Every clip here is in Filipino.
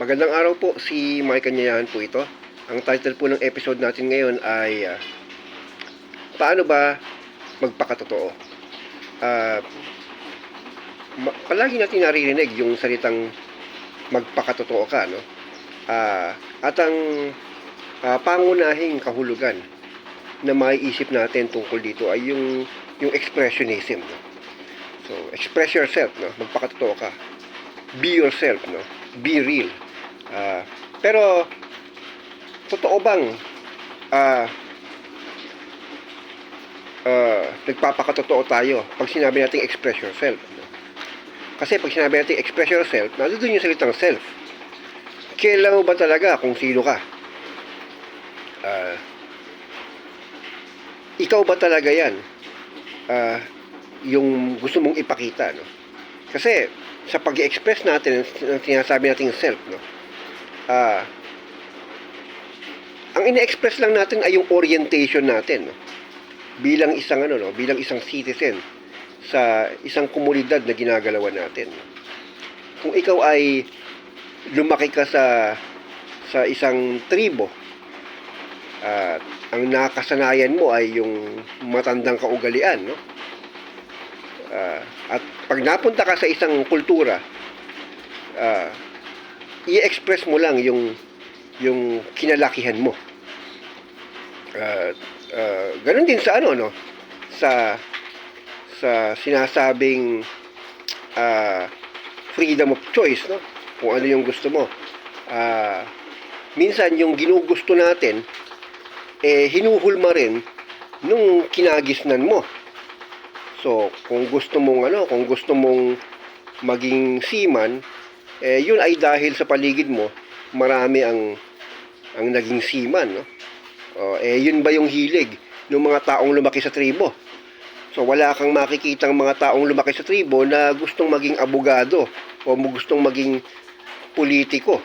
Magandang araw po, si Mike Kanyayahan po ito. Ang title po ng episode natin ngayon ay ah, Paano ba magpakatotoo? Ma- palagi natin naririnig yung salitang magpakatotoo ka, no? Ah, at ang ah, pangunahing kahulugan na maiisip natin tungkol dito ay yung yung expressionism, no? So, express yourself, no? Magpakatotoo ka. Be yourself, no? Be real. Ah, pero totoo bang ah ah, nagpapakatotoo tayo pag sinabi nating express yourself? Kasi pag sinabi nating express yourself, nandun yung salitang self. Kailan mo ba talaga kung sino ka? Ah, ikaw ba talaga yan? Ah, yung gusto mong ipakita, no? Kasi sa pag-express natin ng sinasabi nating self, no? Ah, ang ine-express lang natin ay yung orientation natin, no? Bilang isang ano, no? Bilang isang citizen sa isang komunidad na ginagalawan natin. Kung ikaw ay lumaki ka sa sa isang tribo at ang nakasanayan mo ay yung matandang kaugalian, no? Ah, at pag napunta ka sa isang kultura, ah, i-express mo lang yung yung kinalakihan mo. At ah, ganun din sa ano no, sa sa sinasabing ah, freedom of choice, no? Kung ano yung gusto mo. Ah, minsan yung ginugusto natin eh hinuhulma rin nung kinagisnan mo. So, kung gusto mong ano, kung gusto mong maging seaman, eh yun ay dahil sa paligid mo, marami ang ang naging seaman, no? O, eh yun ba yung hilig ng mga taong lumaki sa tribo? So wala kang makikitang mga taong lumaki sa tribo na gustong maging abogado o gustong maging politiko.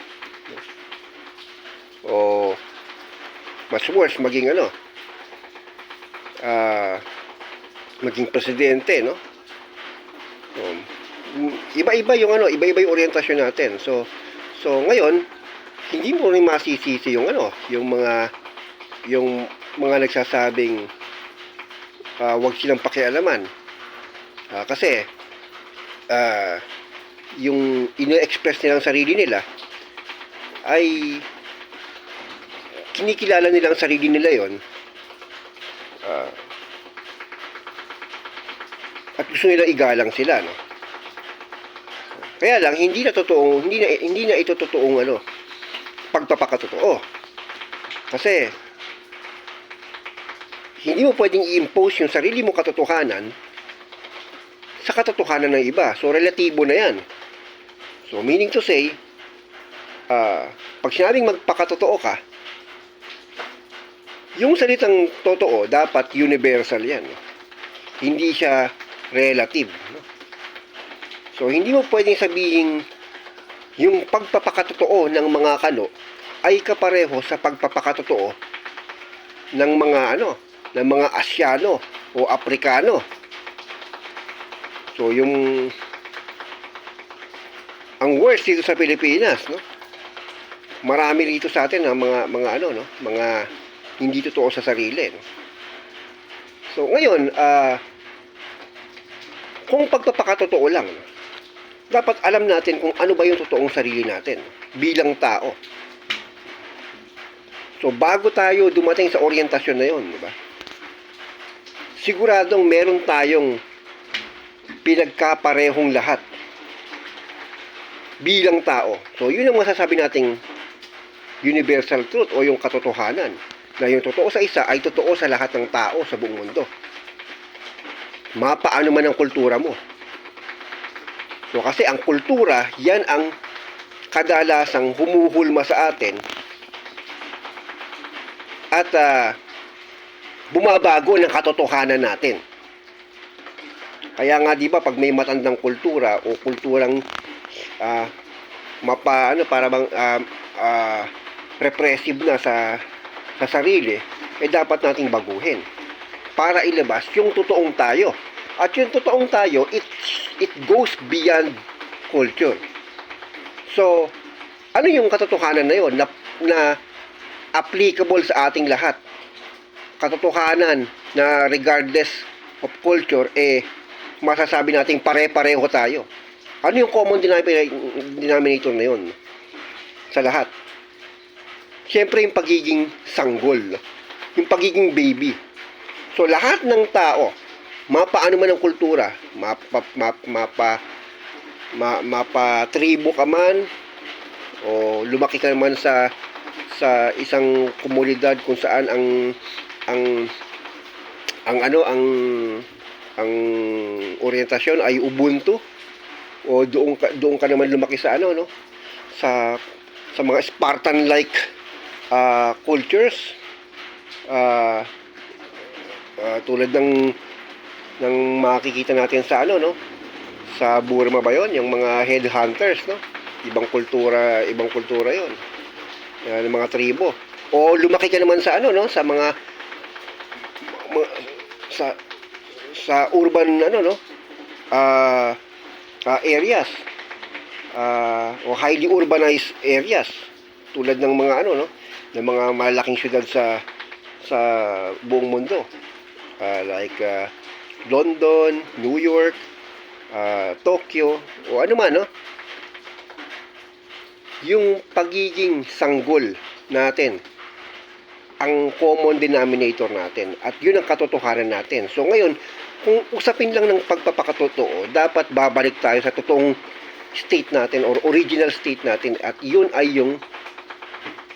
O mas worse, maging ano, ah, maging presidente, no? Um, iba-iba yung ano, iba-iba yung orientasyon natin. So, so ngayon, hindi mo rin masisisi yung ano, yung mga yung mga nagsasabing ah, wag silang pakialaman. Ah, kasi ah, yung ino-express nilang sarili nila ay kinikilala nila ang sarili nila yon Ah, at gusto nila igalang sila no kaya lang hindi na totoo hindi na hindi na ito totoong ano pagpapakatotoo kasi hindi mo pwedeng i-impose yung sarili mo katotohanan sa katotohanan ng iba so relatibo na yan so meaning to say ah pag sinabing magpakatotoo ka yung salitang totoo dapat universal yan hindi siya relative. No? So, hindi mo pwedeng sabihin yung pagpapakatotoo ng mga kano ay kapareho sa pagpapakatotoo ng mga ano, ng mga Asyano o Aprikano. So, yung ang worst dito sa Pilipinas, no? Marami rito sa atin ang mga mga ano, no? Mga hindi totoo sa sarili, no? So, ngayon, ah kung pagpapakatotoo lang, no, dapat alam natin kung ano ba yung totoong sarili natin bilang tao. So, bago tayo dumating sa orientasyon na yon, di ba? Siguradong meron tayong pinagkaparehong lahat bilang tao. So, yun ang masasabi nating universal truth o yung katotohanan na yung totoo sa isa ay totoo sa lahat ng tao sa buong mundo mapaano man ang kultura mo. So kasi ang kultura, yan ang kadalasang humuhulma sa atin at ah, bumabago ng katotohanan natin. Kaya nga 'di ba pag may matandang kultura o kulturang ah, mapa ano para bang ah, ah, repressive na sa sa sarili, eh dapat nating baguhin para ilabas yung totoong tayo. At yung totoong tayo, it, it goes beyond culture. So, ano yung katotohanan na yon na, na applicable sa ating lahat? Katotohanan na regardless of culture, eh, masasabi nating pare-pareho tayo. Ano yung common denominator na yon sa lahat? Siyempre yung pagiging sanggol, yung pagiging baby. So lahat ng tao, mapaano man ang kultura, mapa, mapa, mapa, ma, mapa tribo ka man, o lumaki ka naman sa sa isang komunidad kung saan ang ang ang ano ang ang orientasyon ay ubuntu o doon ka doon ka naman lumaki sa ano no? Sa sa mga Spartan like cultures. Ah ah, tulad ng ng makikita natin sa ano no? Sa Burma ba yon yung mga headhunters no? Ibang kultura ibang kultura yon yan, mga tribo. O lumaki ka naman sa ano no? Sa mga, sa sa urban ano no? Ah ah, areas. Ah, o highly urbanized areas. Tulad ng mga ano no? Ng mga malaking syudad sa sa buong mundo. Ah, like ah, London, New York, ah, Tokyo o ano man no yung pagiging sanggol natin ang common denominator natin at yun ang katotohanan natin. So ngayon, kung usapin lang ng pagpapakatotoo, dapat babalik tayo sa totoong state natin or original state natin at yun ay yung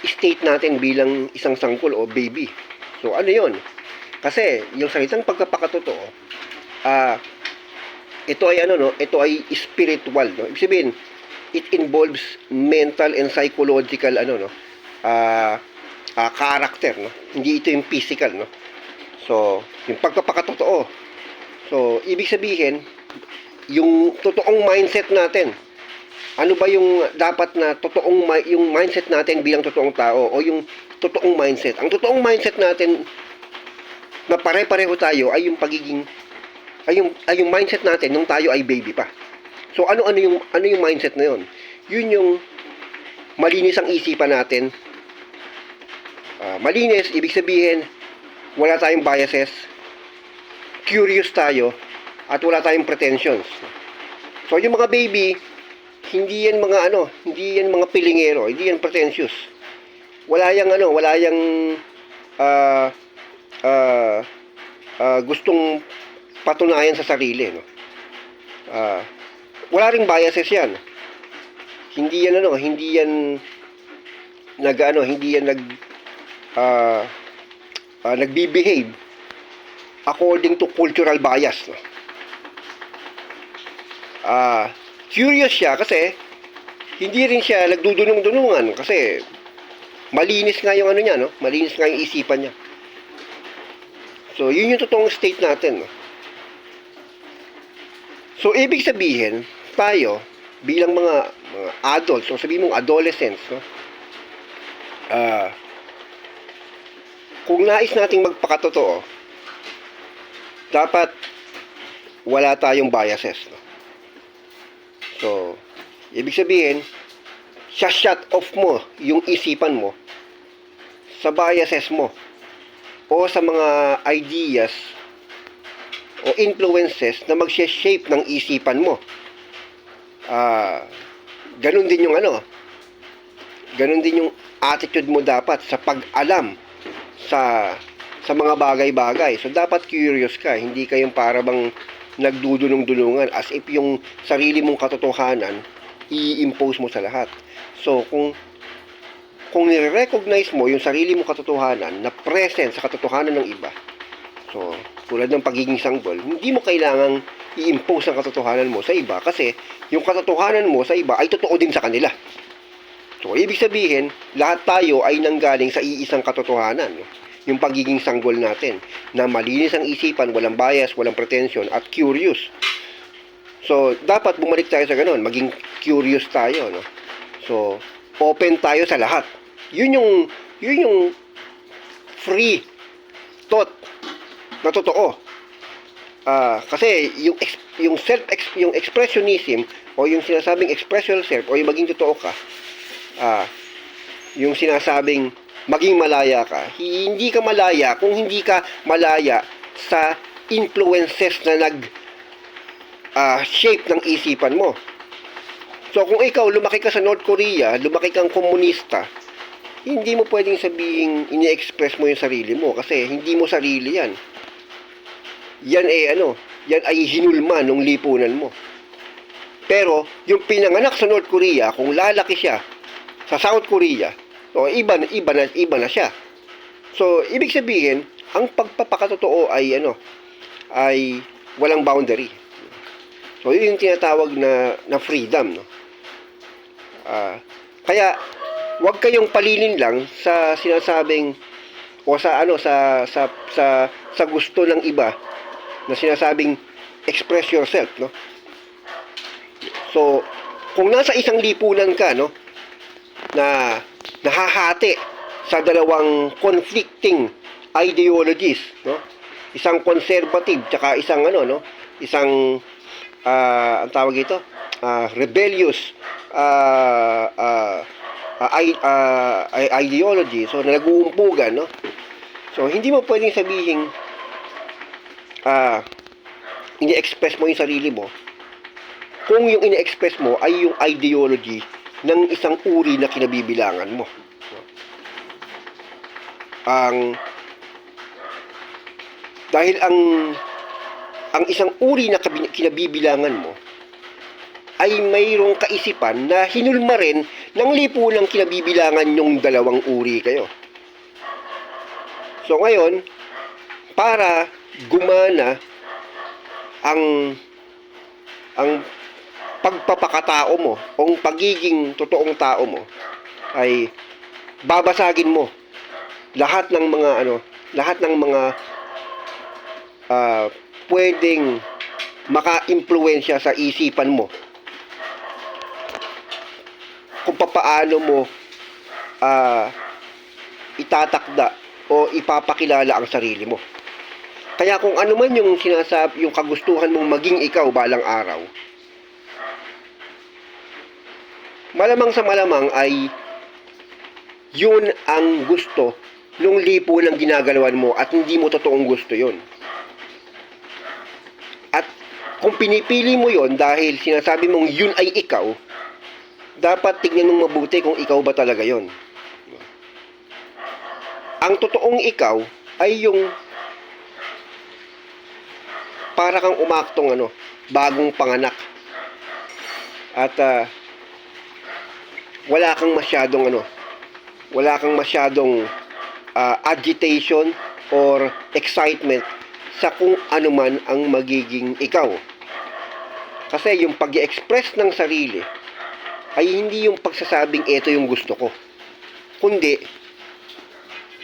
state natin bilang isang sanggol o baby. So ano yun? Kasi yung salitang pagpapakatotoo, ah ito ay ano no, ito ay spiritual no. Ibig sabihin, it involves mental and psychological ano no, ah ah, character no. Hindi ito yung physical no. So, yung pagpapakatotoo. So, ibig sabihin, yung totoong mindset natin. Ano ba yung dapat na totoong yung mindset natin bilang totoong tao o yung totoong mindset? Ang totoong mindset natin na pare-pareho tayo ay yung pagiging ay yung, ay yung mindset natin nung tayo ay baby pa. So ano ano yung ano yung mindset na yon? Yun yung malinis ang isipan natin. Ah, malinis ibig sabihin wala tayong biases. Curious tayo at wala tayong pretensions. So yung mga baby hindi yan mga ano, hindi yan mga pilingero, hindi yan pretentious. Wala yang ano, wala yang ah ah, ah, gustong patunayan sa sarili, no? Ah, wala ring biases yan. Hindi yan ano, hindi yan nag ano, hindi yan nag ah ah, nagbe-behave according to cultural bias, no? Ah, curious siya kasi hindi rin siya nagdudunong-dunungan kasi malinis nga yung ano niya, no? Malinis nga yung isipan niya. So, yun yung totoong state natin. No? So, ibig sabihin, tayo, bilang mga, mga adults, o sabihin mong adolescents, no? Ah, kung nais nating magpakatotoo, dapat wala tayong biases. No? So, ibig sabihin, sa shut off mo yung isipan mo sa biases mo o sa mga ideas o influences na mag-shape ng isipan mo. Ah, ganun din yung ano, ganun din yung attitude mo dapat sa pag-alam sa sa mga bagay-bagay. So dapat curious ka, hindi kayong para bang nagdudulong-dulungan as if yung sarili mong katotohanan i-impose mo sa lahat. So kung kung nire-recognize mo yung sarili mong katotohanan na present sa katotohanan ng iba, so, tulad ng pagiging sanggol, hindi mo kailangang i-impose ang katotohanan mo sa iba kasi yung katotohanan mo sa iba ay totoo din sa kanila. So, ibig sabihin, lahat tayo ay nanggaling sa iisang katotohanan. Yung pagiging sanggol natin, na malinis ang isipan, walang bias, walang pretension, at curious. So, dapat bumalik tayo sa ganun, maging curious tayo, no? So, open tayo sa lahat. Yun yung, yun yung free thought na totoo. Ah, kasi yung ex- yung self yung expressionism o yung sinasabing express yourself o yung maging totoo ka ah, yung sinasabing maging malaya ka. Hindi ka malaya kung hindi ka malaya sa influences na nag ah, shape ng isipan mo. So kung ikaw lumaki ka sa North Korea, lumaki kang komunista, hindi mo pwedeng sabihin ini-express mo yung sarili mo kasi hindi mo sarili yan. Yan eh ano, yan ay hinulma ng lipunan mo. Pero yung pinanganak sa North Korea, kung lalaki siya sa South Korea, so iba iba na iba na siya. So ibig sabihin, ang pagpapakatotoo ay ano, ay walang boundary. So yun yung tinatawag na na freedom, no. Ah, kaya wag kayong palilin lang sa sinasabing o sa ano sa sa sa sa gusto ng iba na sinasabing express yourself, no. So, kung nasa isang lipunan ka, no, na nahahati sa dalawang conflicting ideologies, no? Isang conservative tsaka isang ano, no? Isang ah ang tawag ito, rebellious ah ah, ah, i- ah, i- ideology. So, na nag-uumpugan, no? So, hindi mo pwedeng sabihin ah ini-express mo yung sarili mo kung yung ini-express mo ay yung ideology ng isang uri na kinabibilangan mo. Ang dahil ang ang isang uri na kinabibilangan mo ay mayroong kaisipan na hinulma rin ng lipunang kinabibilangan yung dalawang uri kayo. So ngayon, para gumana ang ang pagpapakatao mo o pagiging totoong tao mo ay babasagin mo lahat ng mga ano lahat ng mga ah, pwedeng maka-impluwensya sa isipan mo kung papaano mo ah, itatakda o ipapakilala ang sarili mo. Kaya kung ano man yung sinasab yung kagustuhan mong maging ikaw balang araw, malamang sa malamang ay yun ang gusto nung lipo ng ginagalawan mo at hindi mo totoong gusto yun. At kung pinipili mo yon dahil sinasabi mong yun ay ikaw, dapat tignan mong mabuti kung ikaw ba talaga yon. Ang totoong ikaw ay yung para kang umaktong ano, bagong panganak. At ah, wala kang masyadong ano, wala kang masyadong ah, agitation or excitement sa kung ano man ang magiging ikaw. Kasi yung pag express ng sarili ay hindi yung pagsasabing ito yung gusto ko. Kundi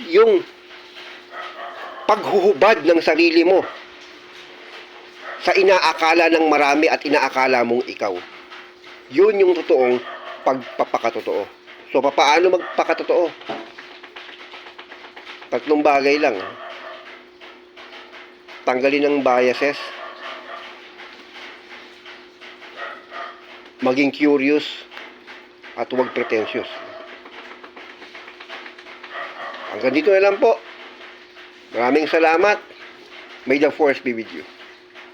yung paghuhubad ng sarili mo sa inaakala ng marami at inaakala mong ikaw. Yun yung totoong pagpapakatotoo. So, papaano magpakatotoo? Tatlong bagay lang. Tanggalin ang biases. Maging curious. At huwag pretentious. Hanggang dito na lang po. Maraming salamat. May the force be with you.